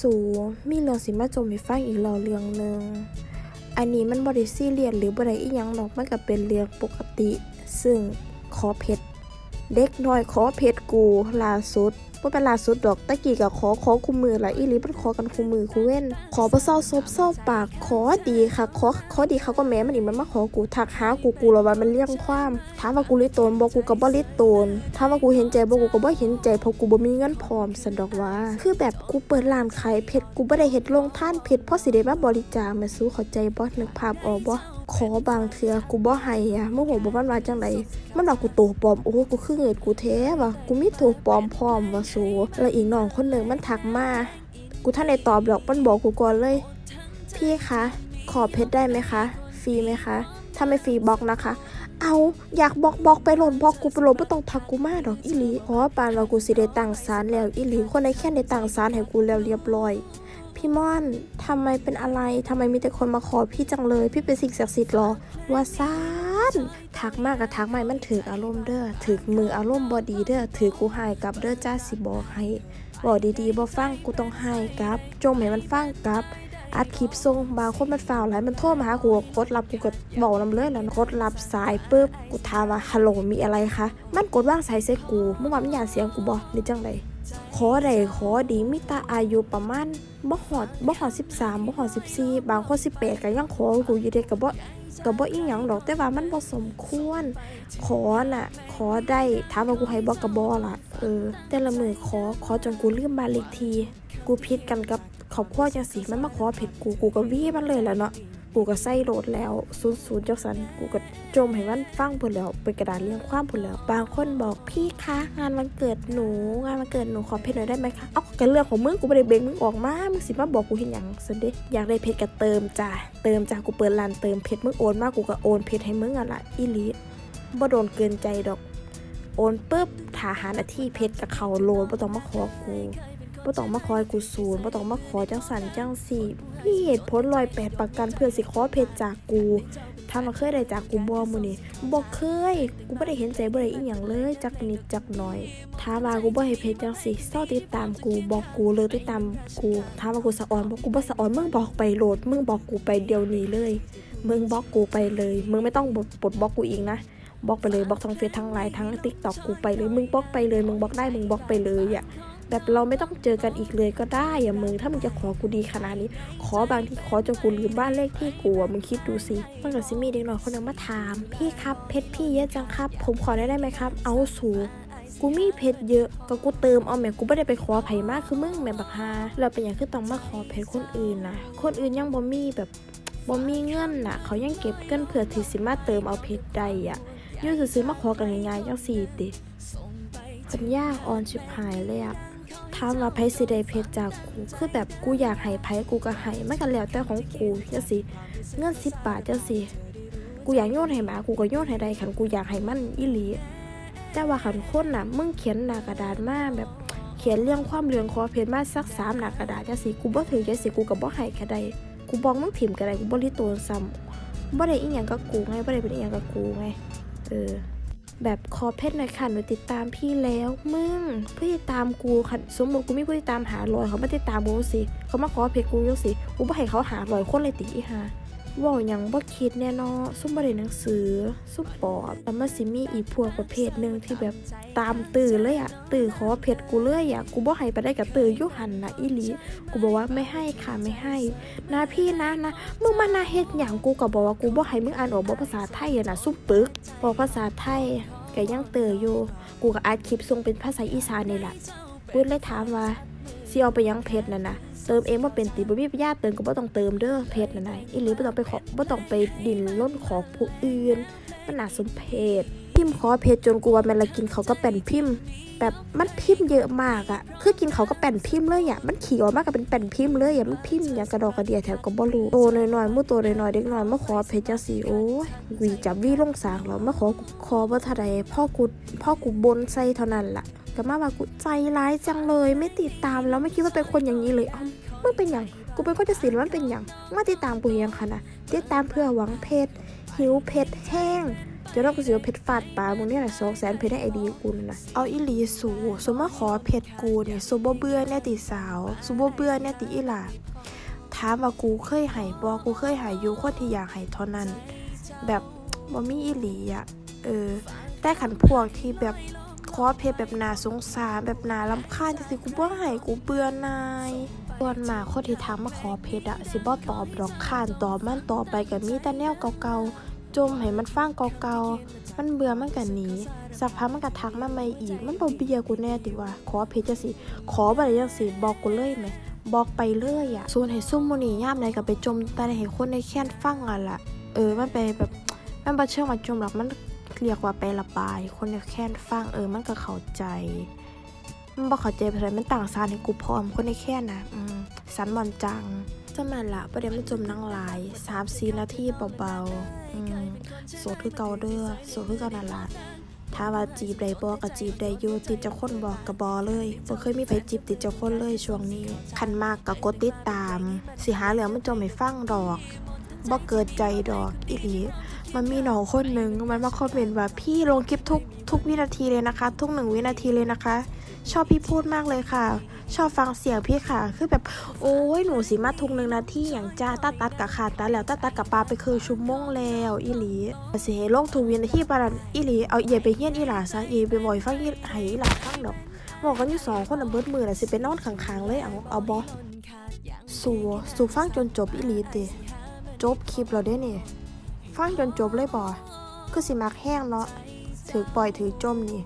สูมีเรื่องสิมาจมให้ฟังอีกแล้วเรื่องหนึ่งอันนี้มันบริซีเรียนหรือบริอีหยังหรอกมันก็เป็นเรื่องปกติ ซึ่งขอเพชรเด็กน้อยขอเพชรกูล่าสุด บ่เป็นล่าสุดดอกตะกี้ก็ขอขอคู่มือละอีหลีมันขอกันคู่มือคู่เว้น ขอบ่เศร้าซบเศร้าปากขอดีค่ะขอขอดีเขาก็แม้มันอีกมันมาขอกูทักหากูกูแล้วว่ามันเลี้ยงความถามว่ากูลิโตนบ่กูก็บ่ลิโตนถามว่ากูเห็นใจบ่กูก็บ่เห็นใจเพราะกูบ่มีเงินพร้อมสันดอกว่า คือแบบกูเปิดร้านขายเพชรกูบ่ได้เฮ็ดโรงท่านเพชรเพราะสิได้มาบริจาคแม่สู้เข้าใจบ่นึกภาพออกบ่ ขอบางเทือกูบ่ให้อะมึงโหบ่มันว่าจังไดมันว่ากูโตปลอม โอ้กูคือเงิดกูแท้ว่ะกูมีโตปลอมพร้อมว่ะสูแล้วอีกน้องคนหนึ่งมันทักมา กูท่านได้ตอบดอกมันบอกกูก่อนเลย พี่คะ ขอเพชรได้ไหมคะ ฟรีไหมคะ ถ้าไม่ฟรีบล็อกนะคะ เอาอยากบล็อกบล็อกไปหลดบล็อกกูไปหลดไม่ต้องทักกูมาดอกอีหลีอ๋อปานว่ากูสิได้ตังศาลแล้วอีหลีคนในแค่ได้ตังศาลให้กูแล้วเรียบร้อย พี่ม่อนทำไมเป็นอะไรทำไมมีแต่คนมาขอพี่จังเลย พี่เป็นสิ่งศักดิ์สิทธิ์หรอว่าซานทักมากกับทักไม่มันถืออารมณ์เด้อถือมืออารมณ์บอดีเด้อถือกูหายกับเด้อจ้าสิบอกให้บอกดีๆบ่ฟังกูต้องให้กับ จงให้มันฟังกับอัดคลิปส่งบางคนมันฝ่าวหลายมันโทรมาหากูกดรับกูก็บอกนำเลยแล้วกดรับสายปุ๊บกูถามว่าฮัลโหลมีอะไรคะมันกดว่างสายใส่กูเมื่อวานมันหยาดเสียงกูบอกนี่จังได ขอได้ขอดีมิตาอายุประมาณบ่หอดบ่หอด13บ่หอด14บสี่บางคน18ก็ยังขอกูอยู่เด็กก็บ่ก็บ่อีหยังดอกแต่ว่ามันบ่สมควร ขอน่ะ ขอได้ถามว่ากูให้บ่กระบอล่ะ เออ แต่ละมือขอขอจนกูลืมบ้านเลขที่กูพิดกันกับครอบครัวจังสีมันมาขอเผ็ดกูกูก็วีมันเลยแล้วเนาะกูก็ใส่โหลดแล้วศูนย์ศูนย์จังสันกูก็ จมให้มันฟังพุ่นแล้วเป็นกระดาษเรียงความพุ่นแล้ว บางคนบอกพี่คะงานวันเกิดหนู งานวันเกิดหนูขอเพชรหน่อยได้ไหมคะ เอ้ากันเรื่องของมึงกูไม่ได้เบงมึงออกมา มึงสิมาบอกกูเห็นอย่างสันเดอยากได้เพชรก็เติมจ้ะเติมจ้ะกูเปิดร้านเติมเพชรมึงโอนมากกูก็โอนเพชรให้มึงอะละอีลีบ่โดนเกินใจดอก โอนปุ๊บถาหาหน้าที่เพชรกับเขาโลนบ่ต้องมาขอกู บ่ต้องมาขอให้กูศูนย์บ่ต้องมาขอจังสันจังสี่พี่เหตุผลลอยแปดประกันเพื่อสิขอเพชรจากกูถ้ามาเคยได้จากกูบ่มื้อนี้บ่เคย กูบ่ได้เห็นใจบ่ได้อีหยังเลยจักนิดจักหน่อยถ้าว่ากูบ่ให้เพชรจังสิเศร้าติดตามกูบอกกูเลยติดตามกูถ้าว่ากูสะออนบ่กูบ่สะออนมึงบอกไปโหลดมึงบอกกูไปเดี๋ยวนี้เลย มึงบอกกูไปเลย มึงไม่ต้องปลดบล็อกกูอีกนะบล็อกไปเลยบล็อกทั้งเฟซทั้งไลน์ทั้งติ๊กต็อกกูไปเลยมึงบล็อกไปเลยมึงบล็อกได้มึงบล็อกไปเลยอะ แบบเราไม่ต้องเจอกันอีกเลยก็ได้อะมึงถ้ามึงจะขอกูดีขนาดนี้ ขอบางที่ขอจนกูลืมบ้านเลขที่กูอะมึงคิดดูสิมันก็สิมีเด็กน้อยคนนึงมาถาม พี่ครับเพชรพี่เยอะจังครับ ผมขอได้ไหมครับ เอาสูกูมีเพชรเยอะก็กูเติมเอาแม่กูไม่ได้ไปขอไผมากคือมึงแม่บักฮาแล้วเป็นอย่างคือต้องมาขอเพชรคนอื่นนะคนอื่นยังบ่มีแบบบ่มีเงินน่ะ เขายังเก็บเงินเผื่อที่สิมาเติมเอาเพชรได้อะอยูซื้อมาขอกันง่ายๆจังสี่ติปัญญาอ่อนชิบหายเลยอะ ถามว่าไผสิได้เพชรจากกูคือแบบกูอยากให้ไผกูก็ให้มันก็แล้วแต่ของกูจังสิเงินสิบบาทจังสิกูอยากโยนให้หมากูก็โยนให้ได้คันกูอยากให้มันอีหลีแต่ว่าคันคนน่ะมึงเขียนหน้ากระดาษมาแบบเขียนเรื่องความเรื่องขอเพชรมาสักสามหน้ากระดาษจังสิกูบ่ถือจังสิกูก็บ่ให้ก็ได้กูบอกมึงถิ่มก็ได้กูบ่ริโตนซ้ำบ่ได้อีหยังกับกูไงบ่ได้เป็นอีหยังกับกูไงเออ แบบขอเพชรหน่อยค่ะหนูติดตามพี่แล้วมึงพี่ติดตามกูค่ะสมมติกูไม่ผู้ติดตามหาลอยเขาไม่ติดตามกูสิเขามาขอเพชรกูยกสิกูบ่ให้เขาหาลอยคนเลยติอีฮา ว่าหยังบ่คิดแน่นอนซุ่มบ่ได้หนังสือ ซุ่มปอบแล้วมันสิมีอีกพวกประเภทหนึ่งที่แบบตามตื่นเลยอะตื่นขอเพจกูเลยอะกูบ่ให้ไปได้กับตื่นอยุหันนะอีหลีกูบอกว่าไม่ให้ค่ะไม่ให้นะพี่นะนะมึงมานาเฮ็ดหยังกูก็บอกว่ากูบ่ให้มึงอ่านออกบ่ภาษาไทยอะนะซุ่มปึกบอกภาษาไทยก็ยังเตออยู่ กูก็อัดคลิปส่งเป็นภาษาอีสานนี่แหละกูเลยถามว่าสิเอาไปยังเพจนั่นนะ เติมเองว่าเป็นติบ่มีปัญญาเติมก็บ่ต้องเติมเด้อเพจนั่นน่ะอีหลีบ่ต้องไปขอบ่ต้องไปดินล้นขอผู้อื่น มันน่าสมเพชพิมพ์ขอเพจจนกูว่าแม่นลกินเขาก็เป็นพิมพ์ แบบมันพิมพ์เยอะมากอะคือกินเขาก็แป่นพิมพ์เลยอะมันขี่ออกมากก็เป็นแป่นพิมพ์เลยอะมันพิมพ์อย่างกระดอกกระเดียแถวก็บ่รู้โตน้อยๆมู่โตน้อยๆเด็กน้อยมาขอเพจจังสีโอ้ยวีจับวีลงสางแล้วมาขอขอบ่ทันใดพ่อกูพ่อกูบนใส่เท่านั้นล่ะ ก็มาว่ากูใจร้ายจังเลย ไม่ติดตามแล้วไม่คิดว่าเป็นคนอย่างนี้เลยอ้าวมึงเป็นอย่างกูเป็นคนจะสินมันเป็นอย่างมาติดตามกูยังคะนะติดตามเพื่อหวังเพชรหิวเพชรแห้งเดี๋ยวเราก็สิเอาเพชรฟาดปลามึงเนี่ยสองแสนเพชรได้ไอดีกูนั่นนะเอาอีหลีสูสมมาขอเพชรกูเนี่ยสูบ่เบื่อแน่ติสาวสูบ่เบื่อแน่ติอีหลาถามว่ากูเคยให้บ่กูเคยห้อยู่คนที่อยากให้เท่านั้น แบบบ่มีอีหลีอะเออแต่ขันพวกที่แบบ อเพจแบบนาสงสารแบบนาลำคาญจังสิกูบ่ให้กูเบื่อนายส่วนมาคนที่ทักมาขอเพจอะสิบ่ตอบดอกข้านตอบมันต่อไปก็มีแต่แนวเก่าๆจมให้มันฟังเก่าๆมันเบื่อมันก็หนีสักพักมันก็ทักมาใหม่อีกมันบ่เบียกูแน่ติว่าขอเพจจังสิขอบ่ได้จังสิบอกกูเลยไหมบอกไปเลยอะส่วนให้ซุ่มมื้อนี้ยามใดก็ไปจมแต่ให้คนในแค้นฟังอะล่ะเออมันไปแบบมันบ่เชิงว่าจมหรอกมัน เรียกว่าไประบาย คนในแค้นฟังเออมันก็เข้าใจ มันบ่เข้าใจไปเลยมันต่างสารให้กูพร้อมคนในแค้นนะอืมสันบอนจังจะม่นละประเดี๋ยวมันจมนั่งหลาย3 4นาทีเบาๆอืมโสดคือเกาเด้อโสดคือเกานั่นละถ้าว่าจีบได้บ่ก็จีบได้อยู่ติดเจ้าคนบ่ก็บ่เลยบ่เคยมีไผจีบติดเจ้าคนเลยช่วงนี้ คันมากก็กดติดตาม สิหาเรื่อมันจมให้ฟังดอกบ่เกิดใจดอกอีหลี มันมีน้องคนหนึ่งมันมาคอมเมนต์ว่าพี่ลงคลิปทุกทุกวินาทีเลยนะคะ ทุกหนึ่งวินาทีเลยนะคะ ชอบพี่พูดมากเลยค่ะ ชอบฟังเสียงพี่ค่ะ คือแบบโอ้ยหนูสิมาทุกหนึ่งนาทีอย่างจ้าตัดตัดกับขาดตัดแล้วตัดตัดกับปลาไปคือชั่วโมงแล้วอีหลีสิให้ลงทุกวินาทีปารันอีหลีเอาเยไปเฮี้ยนอีหลาซะเยไปบ่อยฟังอีให้อีหลาฟังดอกบอกกันอยู่สองคนน่ะเบิดมือน่ะสิไปนอนข้างๆเลยเอาเอาบ่สู่สู่ฟังจนจบอีหลีติจบคลิปแล้วเด้เนี่ย ฟังจนจบเลยบ่คือสิมักแห้งเนาะถือปล่อยถือจมนี่